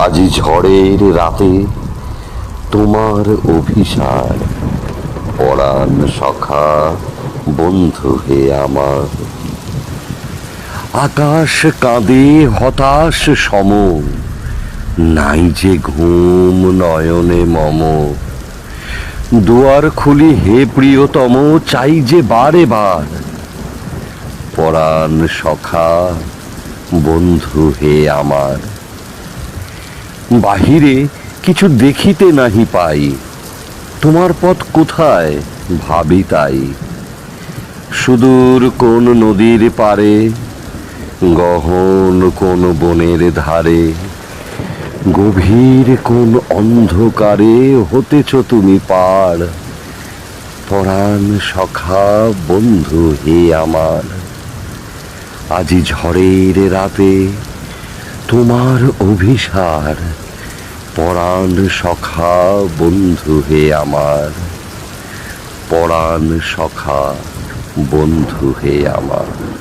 আজি ঝড়ের রাতে তোমার অভিসার। পরাণ সখা, বন্ধু হে আমার। আকাশ কাঁদে, হতাশ সম। নাই যে ঘুম নয়নে মম। দুয়ার খুলি হে প্রিয়তম, চাই যে বারে বার। পরাণ সখা, বন্ধু হে আমার। বাহিরে কিছু দেখিতে নাহি পাই। তোমার পথ কোথায় ভাবি তাই। সুদূর কোন নদীর পারে, গহন কোন বনের ধারে, গভীর কোন অন্ধকারে হতেছ তুমি পার পরাণ সখা বন্ধু হে আমার, আজি ঝড়ের রাতে তোমার অভিসার পরাণ সখা বন্ধু হে আমার। পরাণ সখা বন্ধু হে আমার।